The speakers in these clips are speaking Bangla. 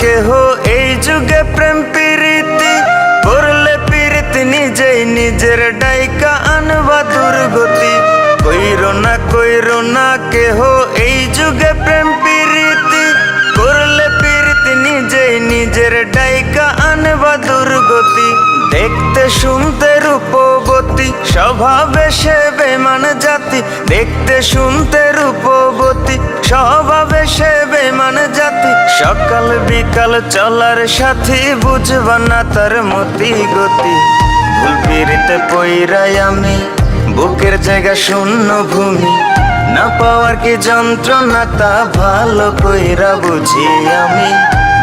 কেহ এই যুগে প্রেম প্রীতি। করলে প্রীতি নিজেই নিজের ডাইকা আনবা দুর্গতি। কইরো না কইরো না, কেহ এই যুগে প্রেম প্রীতি। করলে প্রীতি নিজেই নিজের ডাইকা আনবা দুর্গতি। দেখতে, শুনতে রূপবতী, স্বভাবে সে বেমান জাতি। দেখতে, শুনতে রূপবতী, স্বভাবে সকাল বিকাল চলার সাথী বুঝবা না তার মতি গতি। ভুল পিড়িতে পইরাই আমি, বুকের জায়গা শূন্য ভূমি। না পাওয়ার কি যন্ত্রণা তা ভালো কইরা বুঝি আমি।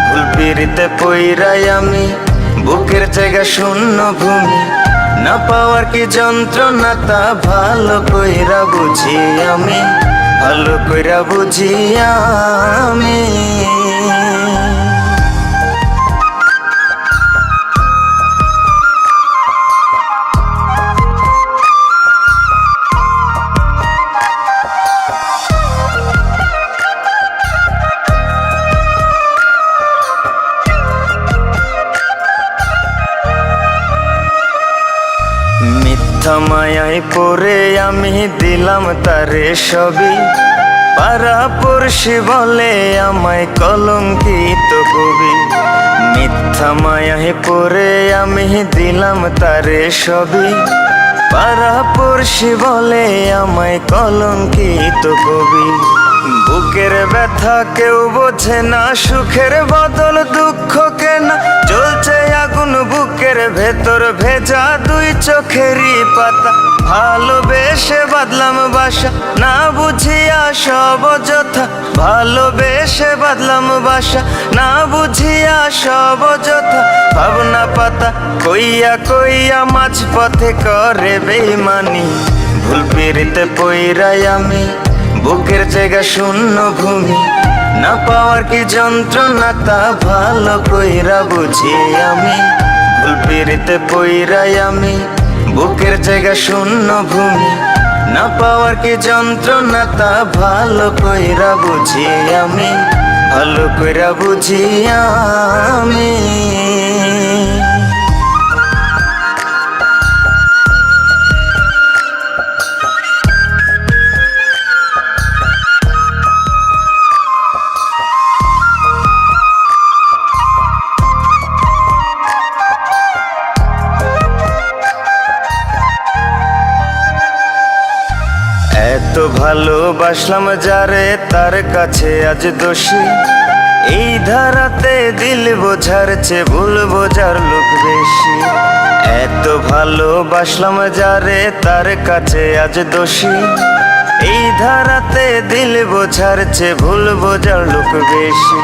ভুল পিড়িতে পইরাই আমি, বুকের জায়গা শূন্য ভূমি। না পাওয়ার কি যন্ত্রণা তা ভালো কইরা বুঝি আমি। ভালো করে বুঝিয়া আমি। মিথ্যা পরে আমি দিলাম তারে সবই। পারা পড়শি বলে আমায় কলঙ্কিত কবি। মিথ্যা মায়ায় পরে আমি দিলাম তারে সবই। পড়শি বলে আমায় কলঙ্কিত কবি। ব্যথা কেউ বোঝে না, সুখের বদল দুঃখ কেনা? চলছে আগুন বুকের ভেতর ভেজা দুই চোখেরই পাতা। ভালোবেসে বাদলাম বাসা, না বুঝিয়া সব যথা ভালোবেসে বাদলাম বাসা, না বুঝিয়া সব যথা ভাবনা পাতা কইয়া কইয়া মাঝ পথে করে বেইমানি। ভুল পিড়িতে পইরাই আমি বুকের জায়গা শূন্য ভূমি। না পাওয়ার কি যন্ত্রণা, তা ভালো কইরা বুঝি আমি। ভুল পিড়িতে পইরাই আমি, বুকের জায়গা শূন্য ভূমি। না পাওয়ার কি যন্ত্রণা, তা ভালো কইরা বুঝি আমি। ভালো কইরা বুঝি আমি। ভালোবাসলাম যারে তার কাছে আজ দোষী। এই ধারাতে দিল বোঝার চেয়ে ভুল বোঝার লোক বেশি। এত ভালোবাসলাম যারে তার কাছে আজ দোষী। এই ধারাতে দিল বোঝার চেয়ে ভুল বোঝার লোক বেশি।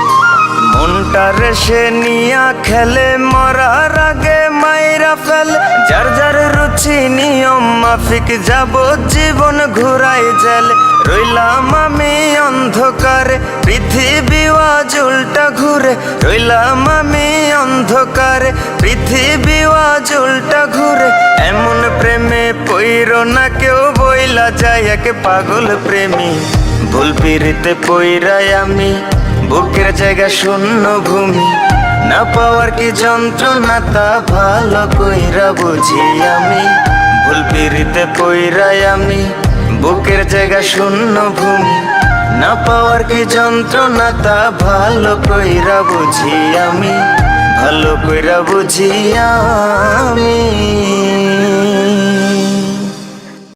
মনটা রেসে নিয়া খেলে, মরার আগে মাইরা ফেলে। যার যার রুচি নিয়ম মাফিক, যাব জীবন ঘুরাই জেলে। রইলাম আমি অন্ধকারে, পৃথিবী আজ উল্টা ঘুরে। রইলাম আমি অন্ধকারে, পৃথিবী আজ উল্টা ঘুরে। এমন প্রেমে পইর না কেউ, বইলা যায় এক পাগল প্রেমী। ভুল পিড়িতে পইরাই আমি, বুকের জায়গা শূন্য ভূমি। না পাওয়ার কি যন্ত্রণা তা ভালো কইরা বুঝি আমি? ভুল পিড়িতে পইরাই আমি, বুকের জায়গা শূন্য ভূমি। না পাওয়ার কি যন্ত্রণা তা ভালো কইরা বুঝি আমি, ভালো কইরা বুঝি আমি।